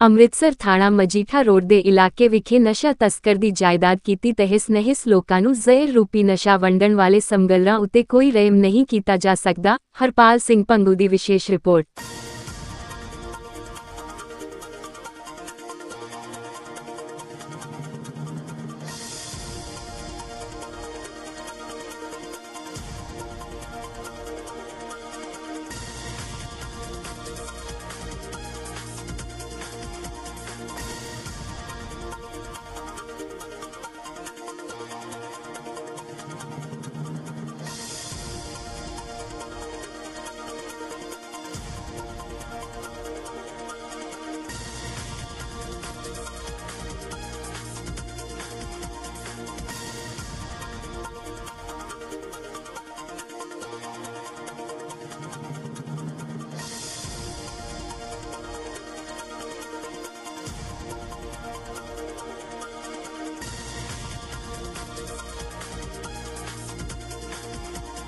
ਅੰਮ੍ਰਿਤਸਰ ਥਾਣਾ ਮਜੀਠਾ ਰੋਡ ਦੇ ਇਲਾਕੇ ਵਿਖੇ ਨਸ਼ਾ ਤਸਕਰ ਦੀ ਜਾਇਦਾਦ ਕੀਤੀ ਤਹਿਸ ਨਹਿਸ ਲੋਕਾਂ ਨੂੰ ਜ਼ਹਿਰ ਰੂਪੀ ਨਸ਼ਾ ਵੰਡਣ ਵਾਲੇ ਸਮਗਲਰਾਂ ਉੱਤੇ ਕੋਈ ਰਹਿਮ ਨਹੀਂ ਕੀਤਾ ਜਾ ਸਕਦਾ, ਹਰਪਾਲ ਸਿੰਘ ਪੰਗੂ ਦੀ ਵਿਸ਼ੇਸ਼ ਰਿਪੋਰਟ।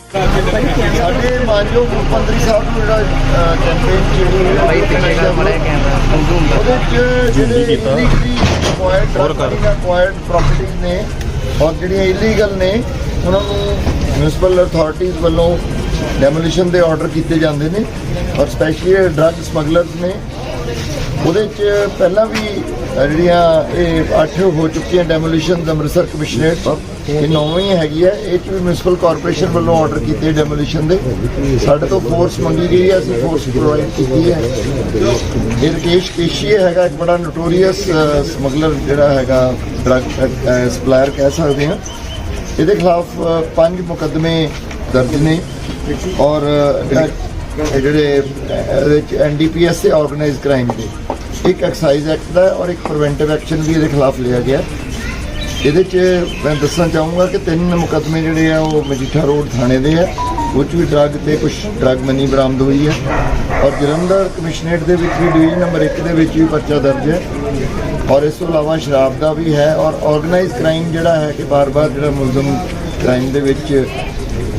ਸਾਡੇ ਮਾਨਯੋਗ ਮੁੱਖ ਮੰਤਰੀ ਸਾਹਿਬ ਨੂੰ ਜਿਹੜਾ ਕੈਂਪੇਨ ਚੇਅਰ ਭਾਈ ਪਿੱਛੇ ਬੜਾ ਕੈਮਰਾ ਉਹਦੇ ਚ ਜਿਹੜੇ ਇਲੀਗਲੀ ਅਕਵਾਇਰਡ ਅਕਵਾਇਰਡ ਪ੍ਰਾਪਰਟੀਆਂ ਨੇ ਔਰ ਜਿਹੜੀਆਂ ਇਲੀਗਲ ਨੇ ਉਹਨਾਂ ਨੂੰ ਮਿਊਨਿਸਪਲ ਅਥਾਰਟੀਆਂ ਵੱਲੋਂ ਡੈਮੋਲੀਸ਼ਨ ਦੇ ਆਰਡਰ ਕੀਤੇ ਜਾਂਦੇ ਨੇ ਔਰ ਸਪੈਸ਼ਲੀ ਡਰੱਗ ਸਮਗਲਰਸ ਨੇ ਉਹਦੇ ਚ ਪਹਿਲਾਂ ਵੀ ਜਿਹੜੀਆਂ ਇਹ ਅੱਠ ਹੋ ਚੁੱਕੀਆਂ ਡੈਮੋਲੀਸ਼ਨ ਅੰਮ੍ਰਿਤਸਰ ਕਮਿਸ਼ਨਰੇਟ ਇਹ ਨੌਵੀਂ ਹੈਗੀ ਹੈ ਇਹ ਚ ਵੀ ਮਿਊਨਿਸਪਲ ਕਾਰਪੋਰੇਸ਼ਨ ਵੱਲੋਂ ਆਰਡਰ ਕੀਤੇ ਡੈਮੋਲੀਸ਼ਨ ਦੇ। ਸਾਡੇ ਤੋਂ ਫੋਰਸ ਮੰਗੀ ਗਈ ਹੈ ਅਸੀਂ ਫੋਰਸ ਪ੍ਰੋਵਾਈਡ ਕੀਤੀ ਹੈ। ਇਹ ਰਕੇਸ਼ ਕੇਸ਼ੀਆ ਹੈਗਾ ਇੱਕ ਬੜਾ ਨੋਟੋਰੀਅਸ ਸਮਗਲਰ ਜਿਹੜਾ ਹੈਗਾ ਡਰੱਗ ਸਪਲਾਇਰ ਕਹਿ ਸਕਦੇ ਹਾਂ। ਇਹਦੇ ਖਿਲਾਫ ਪੰਜ ਮੁਕੱਦਮੇ ਦਰਜ ਨੇ ਔਰ ਅ, ਇਹ ਜਿਹੜੇ ਅ, ਇਹਦੇ ਵਿੱਚ ਐਨਡੀਪੀਐਸ ਤੇ ਆਰਗੇਨਾਈਜ਼ ਕ੍ਰਾਈਮ ਦੇ। ਇੱਕ ਐਕਸਾਈਜ਼ ਐਕਟ ਦਾ ਔਰ ਇੱਕ ਪ੍ਰੀਵੈਂਟਿਵ ਐਕਸ਼ਨ ਵੀ ਇਹਦੇ ਖਿਲਾਫ ਲਿਆ ਗਿਆ। ਇਹਦੇ 'ਚ ਮੈਂ ਦੱਸਣਾ ਚਾਹੂੰਗਾ ਕਿ ਤਿੰਨ ਮੁਕੱਦਮੇ ਜਿਹੜੇ ਆ, ਉਹ ਮਜੀਠਾ ਰੋਡ ਥਾਣੇ ਦੇ ਆ। ਉਹ 'ਚ ਵੀ ਡਰੱਗ ਤੇ ਕੁਝ ਡਰੱਗ ਮਨੀ ਬਰਾਮਦ ਹੋਈ ਹੈ। ਔਰ ਜਲੰਧਰ ਕਮਿਸ਼ਨਰੇਟ ਦੇ ਵਿੱਚ ਵੀ ਡਿਵੀਜ਼ਨ ਨੰਬਰ 1 ਦੇ ਵਿੱਚ ਵੀ ਪਰਚਾ ਦਰਜ ਹੈ। ਔਰ ਇਸ ਤੋਂ ਇਲਾਵਾ ਸ਼ਰਾਬ ਦਾ ਵੀ ਹੈ ਔਰ ਆਰਗੇਨਾਈਜ਼ ਕ੍ਰਾਈਮ ਜਿਹੜਾ ਹੈ ਕਿ ਬਾਰ-ਬਾਰ ਜਿਹੜਾ ਮੁਲਜ਼ਮ ਕ੍ਰਾਈਮ ਦੇ ਵਿੱਚ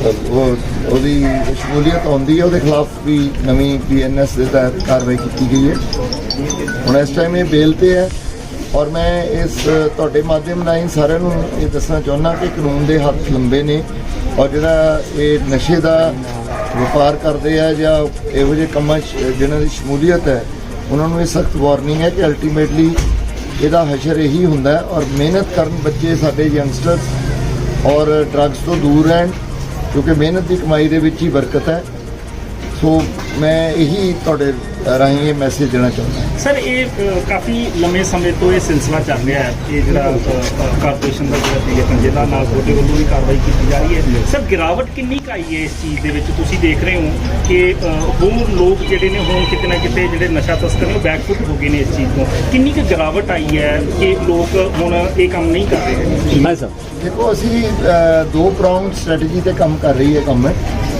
ਉਹਦੀ ਸ਼ਮੂਲੀਅਤ ਆਉਂਦੀ ਹੈ, ਉਹਦੇ ਖਿਲਾਫ ਵੀ ਨਵੀਂ ਪੀਐਨਐਸ ਦੇ ਤਹਿਤ ਕਾਰਵਾਈ ਕੀਤੀ ਗਈ ਹੈ। ਹੁਣ ਇਸ ਟਾਈਮ ਇਹ ਬੇਲ ਤੇ ਹੈ। ਔਰ ਮੈਂ ਇਸ ਤੁਹਾਡੇ ਮਾਧਿਅਮ ਰਾਹੀਂ ਸਾਰਿਆਂ ਨੂੰ ਇਹ ਦੱਸਣਾ ਚਾਹੁੰਦਾ ਕਿ ਕਾਨੂੰਨ ਦੇ ਹੱਥ ਲੰਬੇ ਨੇ ਔਰ ਜਿਹੜਾ ਇਹ ਨਸ਼ੇ ਦਾ ਵਪਾਰ ਕਰਦੇ ਆ ਜਾਂ ਇਹੋ ਜਿਹੇ ਕੰਮਾਂ 'ਚ ਜਿਨ੍ਹਾਂ ਦੀ ਸ਼ਮੂਲੀਅਤ ਹੈ, ਉਹਨਾਂ ਨੂੰ ਇਹ ਸਖਤ ਵਾਰਨਿੰਗ ਹੈ ਕਿ ਅਲਟੀਮੇਟਲੀ ਇਹਦਾ ਹਸ਼ਰ ਇਹੀ ਹੁੰਦਾ ਹੈ ਔਰ ਮਿਹਨਤ ਕਰਨ ਬੱਚੇ ਸਾਡੇ ਯੰਗਸਟਰਸ ਔਰ ਡਰੱਗਸ ਤੋਂ ਦੂਰ ਰਹਿਣ, ਕਿਉਂਕਿ ਮਿਹਨਤ ਦੀ ਕਮਾਈ ਦੇ ਵਿੱਚ ਹੀ ਬਰਕਤ ਹੈ। ਸੋ ਮੈਂ ਇਹੀ ਤੁਹਾਡੇ ਰਾਹੀਂ ਇਹ ਮੈਸੇਜ ਦੇਣਾ ਚਾਹੁੰਦਾ ਹਾਂ। ਸਰ ਇਹ ਅ, ਕਾਫੀ ਲੰਮੇ ਸਮੇਂ ਤੋਂ ਇਹ ਸਿਲਸਿਲਾ ਚੱਲ ਰਿਹਾ ਹੈ ਇਹ ਜਿਹੜਾ ਕਾਰਪੋਰੇਸ਼ਨ ਦਾ ਜਿਹੜਾ ਸੀਗਾ ਪੰਜੇਲਾ ਨਾਲ ਤੁਹਾਡੇ ਵੱਲੋਂ ਵੀ ਕਾਰਵਾਈ ਕੀਤੀ ਜਾ ਰਹੀ ਹੈ। ਸਰ ਗਿਰਾਵਟ ਕਿੰਨੀ ਕੁ ਆਈ ਹੈ ਇਸ ਚੀਜ਼ ਦੇ ਵਿੱਚ? ਤੁਸੀਂ ਦੇਖ ਰਹੇ ਹੋ ਕਿ ਅ, ਹੋਰ ਲੋਕ ਜਿਹੜੇ ਨੇ ਹੁਣ ਕਿਤੇ ਨਾ ਕਿਤੇ ਜਿਹੜੇ ਨਸ਼ਾ ਤਸਕਰ ਨੇ ਉਹ ਬੈਕਫੁੱਟ ਹੋ ਗਏ ਨੇ ਇਸ ਚੀਜ਼ ਤੋਂ। ਕਿੰਨੀ ਕੁ ਗਿਰਾਵਟ ਆਈ ਹੈ ਕਿ ਲੋਕ ਹੁਣ ਇਹ ਕੰਮ ਨਹੀਂ ਕਰ ਰਹੇ? ਹਾਂ ਸਰ ਦੇਖੋ ਅਸੀਂ ਅ, ਦੋ ਪ੍ਰਾਉਂਡ ਸਟ੍ਰੈਟਜੀ ਤੇ ਕੰਮ ਕਰ ਰਹੀ ਹੈ ਗਵਰਨਮੈਂਟ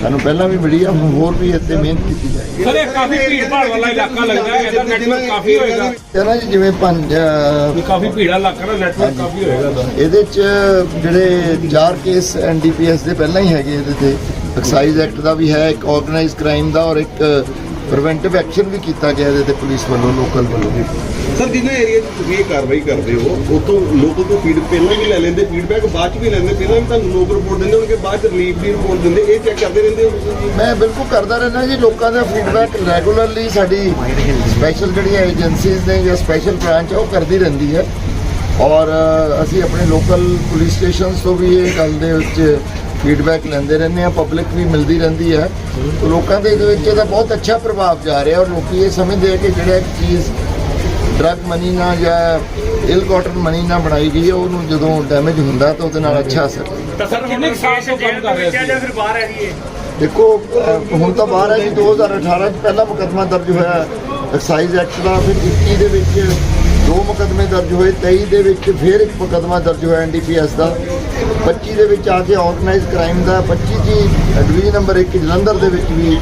ਸਾਨੂੰ ਪਹਿਲਾਂ ਵੀ ਮਿਲੀ ਹੁਣ ਹੋਰ ਵੀ ਇੱਥੇ ਮਿਹਨਤ ਕੀਤੀ ਜਾਏਗੀ। ਸਰ ਇਹ ਕਾਫੀ ਭੀੜ ਭਾੜ ਵਾਲਾ ਇਲਾਕਾ ਲੱਗਦਾ ਹੈ ਇਹਦਾ ਨੈਟਵਰਕ ਕਾਫੀ ਹੋਏਗਾ। ਨਾ ਜੀ ਜਿਵੇਂ ਪੰਜ ਵੀ ਕਾਫੀ ਭੀੜਾ ਇਲਾਕਾ ਦਾ ਨੈਟਵਰਕ ਕਾਫੀ ਹੋਏਗਾ ਇਹਦਾ ਇਹਦੇ ਚ ਜਿਹੜੇ ਚਾਰ ਕੇਸ ਐਨਡੀਪੀਐਸ ਦੇ ਪਹਿਲਾਂ ਹੀ ਹੈਗੇ ਇਹਦੇ ਤੇ। ਐਕਸਾਈਜ਼ ਐਕਟ ਦਾ ਵੀ ਹੈ ਇੱਕ ਆਰਗੇਨਾਈਜ਼ ਕ੍ਰਾਈਮ ਦਾ ਔਰ ਇੱਕ ਪ੍ਰੀਵੈਂਟਿਵ ਐਕਸ਼ਨ ਵੀ ਕੀਤਾ ਗਿਆ ਇਹਦੇ ਤੇ ਪੁਲਿਸ ਵੱਲੋਂ ਲੋਕਲ ਵੱਲੋਂ ਵੀ। ਸਰ ਜਿੰਨੇ ਏਰੀਆ 'ਚ ਤੁਸੀਂ ਇਹ ਕਾਰਵਾਈ ਕਰਦੇ ਹੋ ਉਤੋਂ ਲੋਕਾਂ ਤੋਂ ਫੀਡ ਪਹਿਲਾਂ ਵੀ ਲੈ ਲੈਂਦੇ ਫੀਡਬੈਕ ਬਾਅਦ 'ਚ ਵੀ ਲੈਂਦੇ ਪਹਿਲਾਂ ਵੀ ਤੁਹਾਨੂੰ ਲੋਕ ਰਿਪੋਰਟ ਦਿੰਦੇ ਹੋਣਗੇ ਬਾਅਦ 'ਚ ਰਿਲੀਫ ਦੀ ਰਿਪੋਰਟ ਦਿੰਦੇ ਇਹ ਚੈੱਕ ਕਰਦੇ ਰਹਿੰਦੇ ਹੋ? ਮੈਂ ਬਿਲਕੁਲ ਕਰਦਾ ਰਹਿਣਾ ਜੀ ਲੋਕਾਂ ਦਾ ਫੀਡਬੈਕ ਰੈਗੂਲਰਲੀ ਸਾਡੀ ਸਪੈਸ਼ਲ ਜਿਹੜੀਆਂ ਏਜੰਸੀਜ਼ ਨੇ ਜਾਂ ਸਪੈਸ਼ਲ ਬ੍ਰਾਂਚ ਉਹ ਕਰਦੀ ਰਹਿੰਦੀ ਹੈ। ਔਰ ਅਸੀਂ ਆਪਣੇ ਲੋਕਲ ਪੁਲਿਸ ਸਟੇਸ਼ਨਸ ਤੋਂ ਵੀ ਇਹ ਗੱਲ ਦੇ ਵਿੱਚ ਫੀਡਬੈਕ ਲੈਂਦੇ ਰਹਿੰਦੇ ਆ ਪਬਲਿਕ ਵੀ ਮਿਲਦੀ ਰਹਿੰਦੀ ਹੈ ਤੇ ਲੋਕਾਂ ਦੇ ਇਹਦੇ ਵਿੱਚ ਇਹਦਾ ਬਹੁਤ ਅੱਛਾ ਪ੍ਰਭਾਵ ਜਾ ਰਿਹਾ ਔਰ ਲੋਕੀ ਇਹ ਸਮਝਦੇ ਆ ਕਿ ਜਿਹੜਾ ਇੱਕ ਚੀਜ਼ ਡਰਗ ਮਨੀ ਨਾਲ ਜਾਂ ਇਲ ਕਾਟਨ ਮਨੀ ਨਾਲ ਬਣਾਈ ਗਈ ਹੈ ਉਹਨੂੰ ਜਦੋਂ ਡੈਮੇਜ ਹੁੰਦਾ ਤਾਂ ਉਹਦੇ ਨਾਲ ਅੱਛਾ ਅਸਰ ਹੁੰਦਾ। ਤਾਂ ਸਰ ਕਿੰਨੇ ਕੁ ਸਾਲ ਤੋਂ ਕੰਮ ਕਰ ਰਹੇ ਸੀ? ਜਾਂ ਫਿਰ ਬਾਹਰ ਹੈ ਜੀ ਇਹ ਦੇਖੋ ਹੁਣ ਤਾਂ ਬਾਹਰ ਹੈ ਜੀ 2018 ਚ ਪਹਿਲਾ ਮੁਕੱਦਮਾ ਦਰਜ ਹੋਇਆ ਐਕਸਾਈਜ਼ ਐਕਟ ਦਾ ਫਿਰ 21 ਦੇ ਵਿੱਚ ਦੋ ਮੁਕੱਦਮੇ ਦਰਜ ਹੋਏ 23 ਦੇ ਵਿੱਚ ਫਿਰ ਇੱਕ ਮੁਕੱਦਮਾ ਦਰਜ ਹੋਇਆ ਐਨਡੀਪੀਐਸ ਦਾ। 25 ਦੇ ਵਿੱਚ ਆ ਕੇ ਆਰਗੇਨਾਈਜ਼ ਕ੍ਰਾਈਮ ਦਾ 25 ਜੀ ਡਿਵੀਜ਼ਨ ਨੰਬਰ 1 ਜਲੰਧਰ ਦੇ ਵਿੱਚ ਵੀ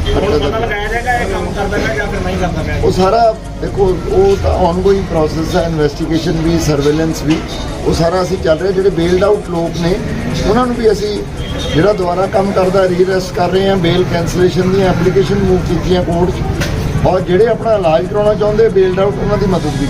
ਉਹ ਸਾਰਾ ਦੇਖੋ ਉਹ ਤਾਂ ਆਨਗੋਇੰਗ ਪ੍ਰੋਸੈਸ ਹੈ ਇਨਵੈਸਟੀਗੇਸ਼ਨ ਵੀ ਸਰਵੇਲੈਂਸ ਵੀ ਉਹ ਸਾਰਾ ਅਸੀਂ ਚੱਲ ਰਿਹਾ ਜਿਹੜੇ ਬੇਲਡ ਆਊਟ ਲੋਕ ਨੇ ਉਹਨਾਂ ਨੂੰ ਵੀ ਅਸੀਂ ਜਿਹੜਾ ਦੁਬਾਰਾ ਕੰਮ ਕਰਦਾ ਰੀਅਰੈਸਟ ਕਰ ਰਹੇ ਹਾਂ ਬੇਲ ਕੈਂਸਲੇਸ਼ਨ ਦੀਆਂ ਐਪਲੀਕੇਸ਼ਨ ਮੂਵ ਕੀਤੀਆਂ ਕੋਰਟ 'ਚ। ਔਰ ਜਿਹੜੇ ਆਪਣਾ ਇਲਾਜ ਕਰਾਉਣਾ ਚਾਹੁੰਦੇ ਬੇਲਡ ਆਊਟ ਉਹਨਾਂ ਦੀ ਮਦਦ ਵੀ